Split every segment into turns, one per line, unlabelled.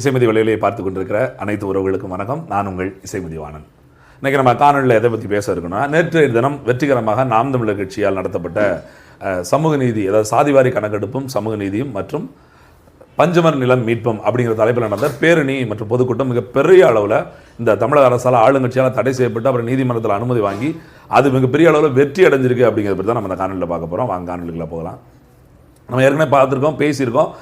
இசைமதி வழியிலே பார்த்து கொண்டிருக்கிற அனைத்து உறவுகளுக்கும் வணக்கம். நான் உங்கள் இசைமதி வாணன். இன்னைக்கு நம்ம காணொலியில் எதை பற்றி பேச இருக்கணும்னா நேற்றைய தினம் வெற்றிகரமாக நாம் தமிழர் கட்சியால் நடத்தப்பட்ட சமூக நீதி அதாவது சாதிவாரி கணக்கெடுப்பும் சமூக நீதியும் மற்றும் பஞ்சமர் நிலம் மீட்பும் அப்படிங்கிற தலைப்பில் நடந்த பேரணி மற்றும் பொதுக்கூட்டம் மிக பெரிய அளவில் இந்த தமிழக அரசால் ஆளுங்கட்சியால் தடை செய்யப்பட்டு அப்புறம் நீதிமன்றத்தில் அனுமதி வாங்கி அது மிகப்பெரிய அளவில் வெற்றி அடைஞ்சிருக்கு அப்படிங்கிறத பற்றி தான் நம்ம அந்த காணொலியில் பார்க்க போகிறோம் வாங்க காணொலிக்குள்ள போகலாம். நம்ம ஏற்கனவே பார்த்துருக்கோம் பேசியிருக்கோம்.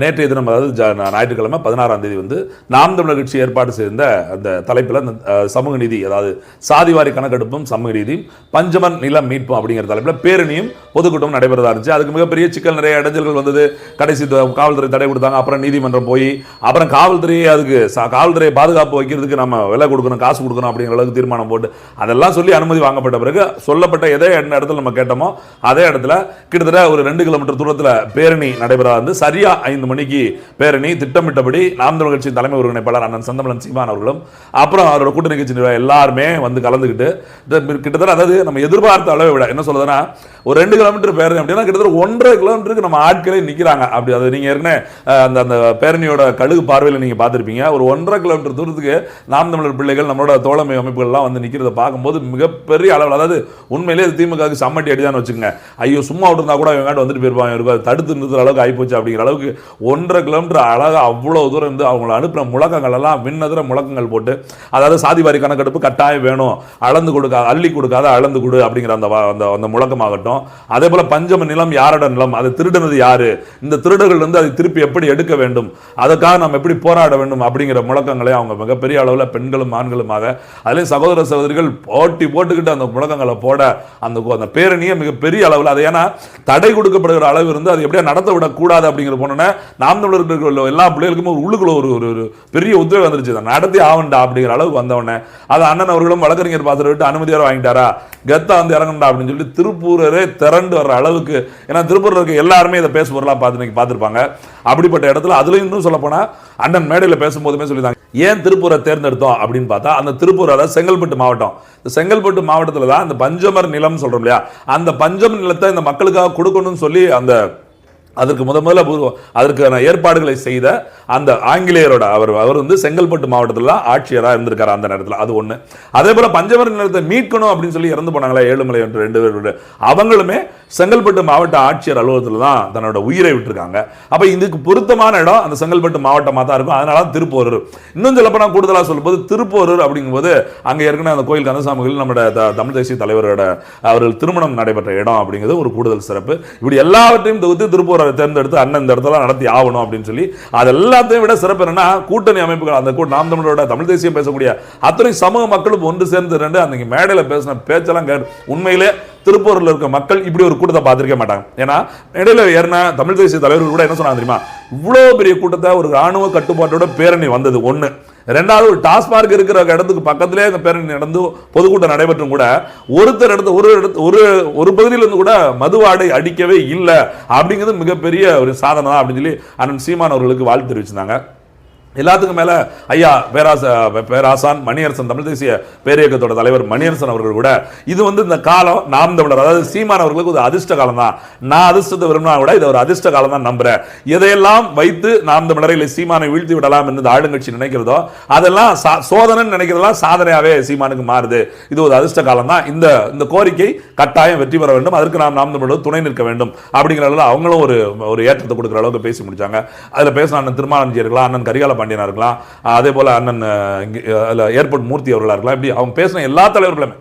நேற்றைய தினம் அதாவது ஜ- ஞாயிற்றுக்கிழமை பதினாறாம் தேதி வந்து நாம் தமிழர் கட்சி ஏற்பாடு செய்த அந்த தலைப்பில் அந்த சமூக நீதி அதாவது சாதிவாரி கணக்கெடுப்பும் சமூக நீதியும் பஞ்சமன் நிலம் மீட்பும் அப்படிங்கிற தலைப்பில் பேரணியும் பொதுக்கூட்டமும் நடைபெறதா இருந்துச்சு. அதுக்கு மிகப்பெரிய சிக்கல் நிறைய இடைஞ்சல்கள் வந்தது. கடைசி த- காவல்துறை தடை கொடுத்தாங்க. அப்புறம் நீதிமன்றம் போய் அப்புறம் காவல்துறையை அதுக்கு காவல்துறையை பாதுகாப்பு வைக்கிறதுக்கு நம்ம விலை கொடுக்கணும் காசு கொடுக்கணும் அப்படிங்கிற அளவுக்கு தீர்மானம் போட்டு அதெல்லாம் சொல்லி அனுமதி வாங்கப்பட்ட பிறகு சொல்லப்பட்ட எதே இடத்துல நம்ம கேட்டோமோ அதே இடத்துல கிட்டத்தட்ட ஒரு ரெண்டு கிலோமீட்டர் தூரத்தில் பேரணி நடைபெறா வந்து சரியா ஐந்து மணிக்கு பேரணி திட்டமிட்டபடி நாம் தமிழ் கட்சியின் தலைமை ஒருங்கிணைப்பாளர் அண்ணன் சந்தமலன் சீமான் அவர்களும் அப்புறம் அவரோட கூட்டணி கட்சி நிர்வாகம் எல்லாருமே வந்து கலந்துக்கிட்டு கிட்டத்தட்ட அதாவது நம்ம எதிர்பார்த்த அளவை விட என்ன சொல்றதுன்னா ஒரு ரெண்டு கிலோமீட்டர் பேரணி அப்படின்னா கிட்டத்தட்ட ஒன்றரை கிலோமீட்டருக்கு நம்ம ஆட்களே நிற்கிறாங்க அப்படி அது நீங்கள் ஏற்கனவே அந்த அந்த பேரணியோட கழுகு பார்வையில் நீங்கள் பார்த்துருப்பீங்க. ஒரு ஒன்றரை கிலோமீட்டர் தூரத்துக்கு நாம் தமிழர் பிள்ளைகள் நம்மளோட தோழமை அமைப்புகள்லாம் வந்து நிற்கிறத பார்க்கும்போது மிகப்பெரிய அளவில் அதாவது உண்மையிலே திமுகவுக்கு சம்மட்டி அடிதான் வச்சுக்கோங்க. ஐயோ சும்மா விட்டுருந்தா கூட இவங்க வந்துட்டு போயிருப்பாங்க தடுத்து நிறுத்துற அளவுக்கு ஆகிப்போச்சு அப்படிங்கிற அளவுக்கு ஒன்றரை கிலோமீட்டர் அழகாக அவ்வளோ தூரம் இருந்து அவங்கள அனுப்புகிற முழக்கங்கள் எல்லாம் விண்ணதிர முழக்கங்கள் போட்டு அதாவது சாதிவாரி கணக்கெடுப்பு கட்டாயம் வேணும். அளந்து கொடுக்காத அள்ளி கொடுக்காத அளந்து கொடு அப்படிங்கிற அந்த அந்த அந்த முழக்கமாகட்டும். அதே போல பஞ்சம நிலம் யாரோட நிலம் அதை திருடினது யாரு? இந்த திருடர்கள் வந்து அதை திருப்பி எப்படி எடுக்க வேண்டும்? அதுக்காக நம்ம எப்படி போராட வேண்டும் அப்படிங்கிற முழக்கங்களை அவங்க மிகப்பெரிய அளவில் பெண்களும் ஆண்களுமாக அதுலேயும் சகோதர சகோதரிகள் போட்டி போட்டுக்கிட்டு அந்த முழக்கங்களை போட அந்த அந்த பேரணியை மிகப்பெரிய அளவில் அது ஏன்னா தடை கொடுக்கப்படுகிற அளவு இருந்து அது எப்படியா நடத்த விடக்கூடாது அப்படிங்கிற போனோன்னே நாம் தமிழருக்கு எல்லா பிள்ளைகளுக்கும் ஒரு உள்ளுக்குள்ள ஒரு ஒரு பெரிய உத்வேகம் வந்துருச்சு. தான் நடத்தி ஆவண்டா அப்படிங்கிற அளவுக்கு வந்தவொடனே அது அண்ணன் அவர்களும் வழக்கறிஞர் பாத்திரம் விட்டு அனுமதியோட வாங்கிட்டாரா? கெத்தா வந்து இறங்கண்டா அப்படின்னு சொல்லிட்டு திருப்பூரரே திரண்டு வர்ற அளவுக்கு ஏன்னா திருப்பூரில் இருக்க எல்லாருமே இதை பேசுபொருளாக பார்த்து பார்த்துருப்பாங்க. அப்படிப்பட்ட இடத்துல அதுல இன்னும் சொல்லப்போனால் அண்ணன் மேடையில் பேசும்போதுமே சொல்லியிருந்தாங்க ஏன் திருப்பூரை தேர்ந்தெடுத்தோம்? அப்படின்னு பார்த்தா அந்த திருப்பூர் அதாவது செங்கல்பட்டு மாவட்டம். இந்த செங்கல்பட்டு மாவட்டத்தில் தான் அந்த பஞ்சமர் நிலம் சொல்றோம் இல்லையா? அந்த பஞ்சமர் நிலத்தை இந்த மக்களுக்காக கொடுக்கணும்னு சொல்லி அந்த அதற்கு முத முதல்ல அதற்கான ஏற்பாடுகளை செய்த அந்த ஆங்கிலேயரோட அவர் அவர் வந்து செங்கல்பட்டு மாவட்டத்தில் ஆட்சியராக இருந்திருக்காரு அந்த நேரத்தில். அது ஒன்று அதே போல் பஞ்சமர் நிலத்தை மீட்கணும் அப்படின்னு சொல்லி இறந்து போனாங்களா ஏழுமலை என்று ரெண்டு பேர் அவங்களுமே செங்கல்பட்டு மாவட்ட ஆட்சியர் அலுவலகத்தில் தான் தன்னோட உயிரை விட்டுருக்காங்க. அப்போ இதுக்கு பொருத்தமான இடம் அந்த செங்கல்பட்டு மாவட்டமாக தான் இருக்கும். அதனால தான் திருப்போரூர். இன்னும் சொல்லப்போனால் கூடுதலாக சொல்லும்போது திருப்போரூர் அப்படிங்கும்போது அங்கே ஏற்கனவே அந்த கோயில் கந்தசாமிகள் நம்மளோட த- தமிழ் தேசிய தலைவரோட அவர்கள் திருமணம் நடைபெற்ற இடம் அப்படிங்கிறது ஒரு கூடுதல் சிறப்பு. இப்படி எல்லாவற்றையும் தொகுத்து திருப்பூரை தேர்ந்தெடுத்து அண்ணன் இந்த இடத்துல நடத்தி ஆகணும் அப்படின்னு சொல்லி அது எல்லாத்தையும் விட சிறப்பு என்னன்னா கூட்டணி அமைப்புகள் அந்த கூட்ட நாம் தமிழரோட தமிழ் தேசியம் பேசக்கூடிய அத்தனை சமூக மக்களும் ஒன்று சேர்ந்து ரெண்டு அன்னைக்கு மேடையில் பேசின பேச்செல்லாம் கேட்டு உண்மையிலே திருப்பூரில் இருக்க மக்கள் இப்படி ஒரு கூட்டத்தை பார்த்துருக்க மாட்டாங்க. ஏன்னா இடையில ஏறினா தமிழ் தேசிய தலைவர்கள் கூட என்ன சொன்னாங்க தெரியுமா? இவ்வளோ பெரிய கூட்டத்தை ஒரு ராணுவ கட்டுப்பாட்டோட பேரணி வந்தது ஒன்று ரெண்டாவது ஒரு டாஸ்மார்க் இருக்கிற இடத்துக்கு பக்கத்திலே அந்த பேரணி நடந்து பொதுக்கூட்டம் நடைபெற்றும் கூட ஒருத்தர் இடத்து ஒரு இடத்து ஒரு ஒரு பகுதியிலிருந்து கூட மதுவாடை அடிக்கவே இல்லை. அப்படிங்கிறது மிகப்பெரிய ஒரு சாதனை தான் அப்படின்னு சொல்லி அண்ணன் சீமான் அவர்களுக்கு வாழ்த்து தெரிவிச்சிருந்தாங்க. எல்லாத்துக்கும் மேலே ஐயா பேராச பேராசான் மணியரசன் தமிழ் தேசிய பேரியக்கத்தோட தலைவர் மணியரசன் அவர்கள் கூட இது வந்து இந்த காலம் நாம் தமிழர் அதாவது சீமான் அவர்களுக்கு ஒரு அதிர்ஷ்ட காலம் தான் நான் அதிர்ஷ்டத்தை விரும்பினா கூட இது ஒரு அதிர்ஷ்ட காலம் தான் நம்புறேன். எதையெல்லாம் வைத்து நாம் தமிழரை இல்லை சீமானை வீழ்த்தி விடலாம் என்று இந்த ஆளுங்கட்சி நினைக்கிறதோ அதெல்லாம் சா- சோதனைன்னு நினைக்கிறதெல்லாம் சாதனையாகவே சீமானுக்கு மாறுது. இது ஒரு அதிர்ஷ்ட காலம் தான் இந்த இந்த கோரிக்கை கட்டாயம் வெற்றி பெற வேண்டும். அதற்கு நாம் நாம் தமிழர் துணை நிற்க வேண்டும். அப்படிங்கிற அளவுல அவங்களும் ஒரு ஒரு ஏற்றத்தை கொடுக்குற அளவுக்கு பேசி முடிச்சாங்க. அதில் பேசின அண்ணன் திருமாலஞ்சி அண்ணன் கரிகால பாண்டியனாக இருக்கலாம் அதே போல அண்ணன் ஏர்போர்ட் மூர்த்தி அவர்களா இருக்கலாம். இப்படி அவங்க பேசின எல்லா தலைவர்களுமே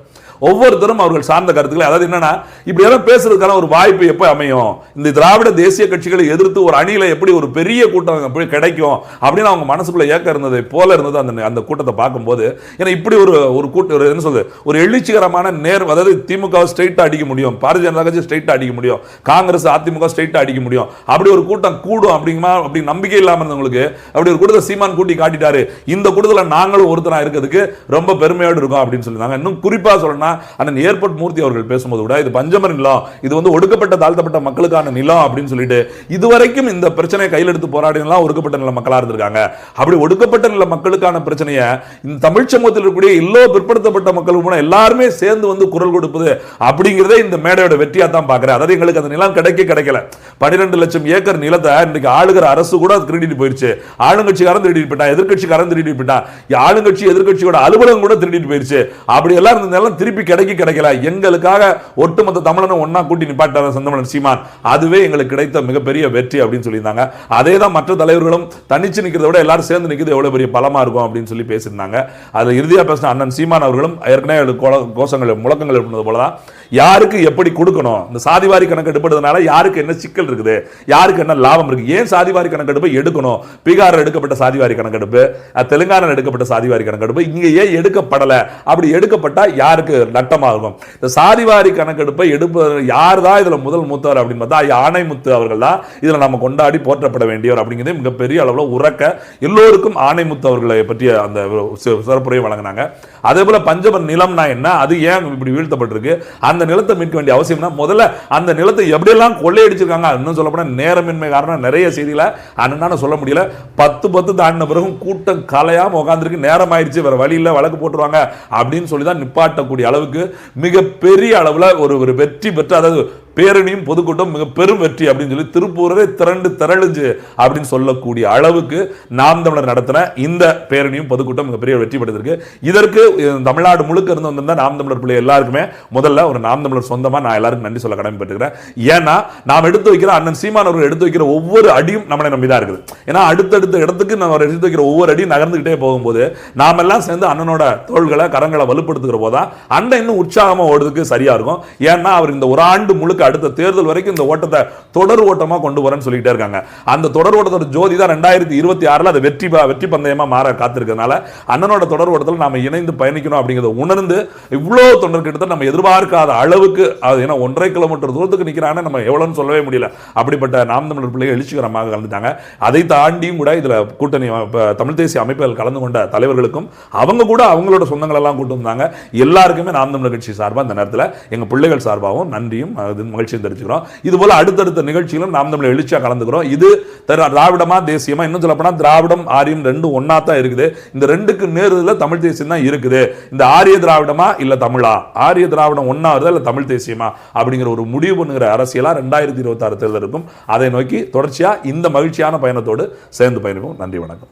ஒவ்வொருத்தரும் அவர்கள் சார்ந்த கருத்துக்களை அதாவது என்னன்னா இப்படி எல்லாம் பேசுறதுக்கான ஒரு வாய்ப்பு எப்போ அமையும்? இந்த திராவிட தேசிய கட்சிகளை எதிர்த்து ஒரு அணியில எப்படி ஒரு பெரிய கூட்டம் எப்படி கிடைக்கும்? அப்படின்னு அவங்க மனசுக்குள்ள ஏக்கம் இருந்ததை போல இருந்தது அந்த அந்த கூட்டத்தை பார்க்கும்போது. ஏன்னா இப்படி ஒரு ஒரு கூட்டம் ஒரு என்ன சொல்றது? ஒரு எழுச்சிகரமான நேர் அதாவது திமுக ஸ்ட்ரைட்டா அடிக்க முடியும். பாரதிய ஜனதா கட்சி ஸ்ட்ரைட்டா அடிக்க முடியும். காங்கிரஸ் அதிமுக ஸ்ட்ரைட்டா அடிக்க முடியும். அப்படி ஒரு கூட்டம் கூடும் அப்படிங்குமா அப்படி நம்பிக்கை இல்லாமல் இருந்தவங்களுக்கு அப்படி ஒரு கூட்டத்தை சீமான் கூட்டி காட்டிட்டாரு. இந்த கூட்டத்தில் நாங்களும் ஒருத்தராக இருக்கிறதுக்கு ரொம்ப பெருமையோடு இருக்கும் அப்படின்னு சொல்லியிருந்தாங்க. இன்னும் குறிப்பாக சொல்லணும்னா அண்ணன் ஏர்போர்ட் மூர்த்தி அவர்கள் பேசும்போது கூட இது பஞ்சமர் நிலம் இது வந்து ஒடுக்கப்பட்ட தாழ்த்தப்பட்ட மக்களுக்கான நிலம் அப்படின்னு சொல்லிட்டு இதுவரைக்கும் இந்த பிரச்சனையை கையில் எடுத்து போராடினலாம் ஒடுக்கப்பட்ட நில மக்களாக இருந்திருக்காங்க. அப்படி ஒடுக்கப்பட்ட நில மக்களுக்கான பிரச்சனையை இந்த தமிழ் சமூகத்தில் இருக்கக்கூடிய எல்லோ பிற்படுத்தப்பட்ட மக்கள் கூட எல்லாருமே சேர்ந்து வந்து குரல் கொடுப்பது அப்படிங்கிறதே இந்த மேடையோட வெற்றியாக தான் பார்க்குறேன். அதாவது எங்களுக்கு அந்த நிலம் கிடைக்க கிடைக்கல. பன்னிரெண்டு லட்சம் ஏக்கர் நிலத்தை இன்னைக்கு ஆளுகிற அரசு கூட திருடிட்டு போயிருச்சு. ஆளுங்கட்சிக்காரன் திருடிட்டு போயிட்டான் எதிர்கட்சிக்காரன் திருடிட்டு போயிட்டான். ஆளுங்கட்சி எதிர்கட்சியோட அலுவலகம் கூட திருடிட்டு போயிருச்சு. அப்படி எல்லாம் இருந்த நிலம் திருப்பி கிடைக்க கிடைக்கல. எங்களுக்காக ஒட்டுமொத்த தமிழனும் ஒன்னா கூட்டி நிப்பாட்டார் செந்தமலன் சீமான். அதுவே எங்களுக்கு கிடைத்த மிகப்பெரிய வெற்றி அப்படின்னு சொல்லியிருந்தாங்க. அதே தான் மற்ற தலைவர்களும் தனிச்சு நிற்கிறத விட எல்லாரும் சேர்ந்து நிற்கிறது எவ்வளவு பெரிய பலமா இருக்கும் அப்படின்னு சொல்லி பேசியிருந்தாங்க. அதில் இறுதியா பேசின அண்ணன் சீமான் அவர்களும் ஏற்கனவே கோஷங்கள் முழக்கங்கள் எழுப்பினது போலதான். யாருக்கு எப்படி கொடுக்கணும்? இந்த சாதிவாரி கணக்கு எடுப்பதுனால யாருக்கு என்ன சிக்கல் இருக்குது? யாருக்கு என்ன லாபம் இருக்கு ஏன் சாதிவாரி கணக்கெடுப்பு எடுக்கணும்? பீகாரில் எடுக்கப்பட்ட சாதிவாரி கணக்கெடுப்பு அஹ், தெலுங்கானால எடுக்கப்பட்ட சாதிவாரி கணக்கெடுப்பு இங்க ஏன் எடுக்கப்படல? அப்படி எடுக்கப்பட்டா யாருக்கு நட்டமாகும்? இந்த சாதிவாரி கணக்கெடுப்பை எடுப்பது யார் தான் இதுல முதல் மூத்தவர் அப்படின்னு பார்த்தா ஆணைமுத்து அவர்கள் தான் இதுல நம்ம கொண்டாடி போற்றப்பட வேண்டியவர் அப்படிங்கிறது மிகப்பெரிய அளவுல உறக்க எல்லோருக்கும் ஆணைமுத்து அவர்களை பற்றிய அந்த சிறப்புரையை வழங்கினாங்க. அதே போல பஞ்சமர் நிலம்னா என்ன? அது ஏன் இப்படி வீழ்த்தப்பட்டிருக்கு? அந்த நிலத்தை மீட்க வேண்டிய அவசியம்னா முதல்ல அந்த நிலத்தை எப்படியெல்லாம் கொள்ளையடிச்சிருக்காங்க இன்னும் சொல்லப்போனா நேரமின்மை காரணம் நிறைய செய்தியில் அண்ணனால சொல்ல முடியல. பத்து பத்து தாண்டின பிறகும் கூட்டம் கலையாமல் உட்காந்துருக்கு நேரம் ஆயிடுச்சு வேற வழியில் வழக்கு போட்டுருவாங்க அப்படின்னு சொல்லி தான் நிப்பாட்டக்கூடிய அளவுக்கு மிகப்பெரிய அளவுல ஒரு ஒரு வெற்றி பெற்ற அதாவது பேரணியும் பொதுக்கூட்டம் மிக பெரும் வெற்றி அப்படின்னு சொல்லி திருப்பூரே திரண்டு திரளுஞ்சு அப்படின்னு சொல்லக்கூடிய அளவுக்கு நாம் தமிழர் நடத்தின இந்த பேரணியும் பொதுக்கூட்டம் மிகப்பெரிய வெற்றி பெற்றிருக்கு. இதற்கு தமிழ்நாடு முழுக்க இருந்து வந்திருந்த நாம் தமிழர் பிள்ளை எல்லாருக்குமே முதல்ல ஒரு நாம் தமிழர் சொந்தமாக நான் எல்லாருக்கும் நன்றி சொல்ல கடமைப்பட்டிருக்கிறேன். ஏன்னா நாம் எடுத்து வைக்கிற அண்ணன் சீமான் அவர்கள் எடுத்து வைக்கிற ஒவ்வொரு அடியும் நம்மளை நம்பி தான் இருக்குது. ஏன்னா அடுத்தடுத்த இடத்துக்கு நம்ம எடுத்து வைக்கிற ஒவ்வொரு அடியும் நகர்ந்துகிட்டே போகும்போது நாம் எல்லாம் சேர்ந்து அண்ணனோட தோள்களை கரங்களை வலுப்படுத்துகிற போதா அண்ணன் இன்னும் உற்சாகமா ஓடுறதுக்கு சரியா இருக்கும். ஏன்னா அவர் இந்த ஒரு ஆண்டு முழுக்க அடுத்த தேர்தல் வரைக்கும் இந்த ஓட்டத்தை தொடர் ஓட்டமா கொண்டு வரேன்னு சொல்லிட்டே இருக்காங்க. அந்த தொடர் ஓட்டத்தோட ஜோதி தான் ரெண்டாயிரத்தி இருபத்தி ஆறுல அது வெற்றி வெற்றி பந்தயமா மாற காத்திருக்கிறதுனால அண்ணனோட தொடர் ஓட்டத்தில் நாம இணைந்து பயணிக்கணும் அப்படிங்கிறத உணர்ந்து இவ்வளவு தொண்டர் கிட்ட நம்ம எதிர்பார்க்காத அளவுக்கு அது ஏன்னா ஒன்றரை கிலோமீட்டர் தூரத்துக்கு நிக்கிறாங்க நம்ம எவ்வளோன்னு சொல்லவே முடியல. அப்படிப்பட்ட நாம் தமிழர் பிள்ளைகள் எழுச்சிகரமாக கலந்துட்டாங்க. அதை தாண்டியும் கூட இதில் கூட்டணி தமிழ் தேசிய அமைப்புகள் கலந்து கொண்ட தலைவர்களுக்கும் அவங்க கூட அவங்களோட சொந்தங்களெல்லாம் கூட்டு வந்தாங்க. எல்லாருக்குமே நாம் தமிழர் கட்சி சார்பாக அந்த நேரத்தில் எங்கள் பிள்ளைகள் சார்பாகவும் நன்றியும் மகிழ்ச்சியும் தெரிஞ்சுக்கிறோம். இது போல அடுத்தடுத்த நிகழ்ச்சிகளும் நாம் தமிழ் எழுச்சியா கலந்துக்கிறோம். இது திராவிடமா தேசியமா இன்னும் சொல்லப்போனால் திராவிடம் ஆரியம் ரெண்டும் ஒன்னா தான் இருக்குது. இந்த ரெண்டுக்கு நேருல தமிழ் தேசியம் தான் இருக்குது. இந்த ஆரிய திராவிடமா இல்ல தமிழா? ஆரிய திராவிடம் ஒன்னா வருதா இல்ல தமிழ் தேசியமா? அப்படிங்கிற ஒரு முடிவு பண்ணுகிற அரசியலா ரெண்டாயிரத்தி இருபத்தி ஆறு தேர்தல் இருக்கும் அதை நோக்கி தொடர்ச்சியா இந்த மகிழ்ச்சியான பயணத்தோடு சேர்ந்து பயணிப்போம். நன்றி வணக்கம்.